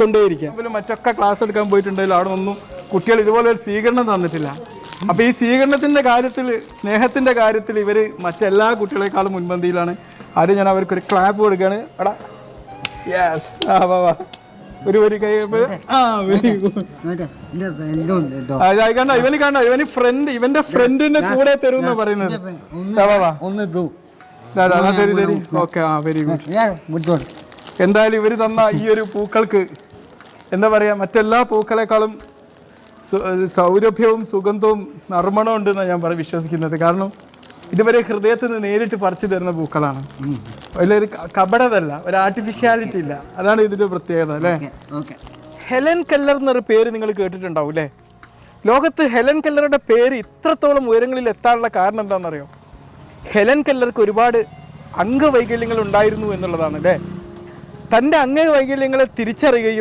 കൊണ്ടേയിരിക്കാം. മറ്റൊക്കെ ക്ലാസ് എടുക്കാൻ പോയിട്ടുണ്ടെങ്കിലും അവിടെ ഒന്നും കുട്ടികൾ ഇതുപോലെ ഒരു സ്വീകരണം തന്നിട്ടില്ല. അപ്പൊ ഈ സ്വീകരണത്തിന്റെ കാര്യത്തിൽ സ്നേഹത്തിന്റെ കാര്യത്തിൽ ഇവർ മറ്റെല്ലാ കുട്ടികളെക്കാളും മുൻപന്തിയിലാണ്. ആദ്യം ഞാൻ അവർക്കൊരു ക്ലാപ്പ് കൊടുക്കുകയാണ്. എടാ യെസ് ആ വാ വാ. ഒരു ഒരു കൈ ആ വെരി ഗുഡ് ആ കണ്ട ഇവന് കണ്ട ഇവന് ഫ്രണ്ട് ഇവന്റെ ഫ്രണ്ടിന്റെ കൂടെ തരും എന്നാ പറയുന്നത്. വാ വാ. ഒന്ന് തൂ ദാ, ദാ, ദാ, തരി തരി. ഓക്കെ ആ വെരി ഗുഡ് എന്തായാലും ഇവർ തന്ന ഈ ഒരു പൂക്കൾക്ക് എന്താ പറയുക മറ്റെല്ലാ പൂക്കളെക്കാളും സൗരഭ്യവും സുഗന്ധവും നർമ്മണവും ഉണ്ടെന്നാണ് ഞാൻ പറ വിശ്വസിക്കുന്നത്. കാരണം ഇതുവരെ ഹൃദയത്തിൽ നിന്ന് നേരിട്ട് പറിച്ചു തരുന്ന പൂക്കളാണ്. അതിലൊരു കപടതല്ല ഒരു ആർട്ടിഫിഷ്യാലിറ്റി ഇല്ല. അതാണ് ഇതിന്റെ പ്രത്യേകത അല്ലേ? ഹെലൻ കല്ലർ എന്നൊരു പേര് നിങ്ങൾ കേട്ടിട്ടുണ്ടാവും അല്ലേ? ലോകത്ത് ഹെലൻ കല്ലറുടെ പേര് ഇത്രത്തോളം ഉയരങ്ങളിൽ എത്താനുള്ള കാരണം എന്താണെന്നറിയോ? ഹെലൻ കല്ലർക്ക് ഒരുപാട് അംഗവൈകല്യങ്ങൾ ഉണ്ടായിരുന്നു എന്നുള്ളതാണ് അല്ലേ? തന്റെ അംഗവൈകല്യങ്ങളെ തിരിച്ചറിയുകയും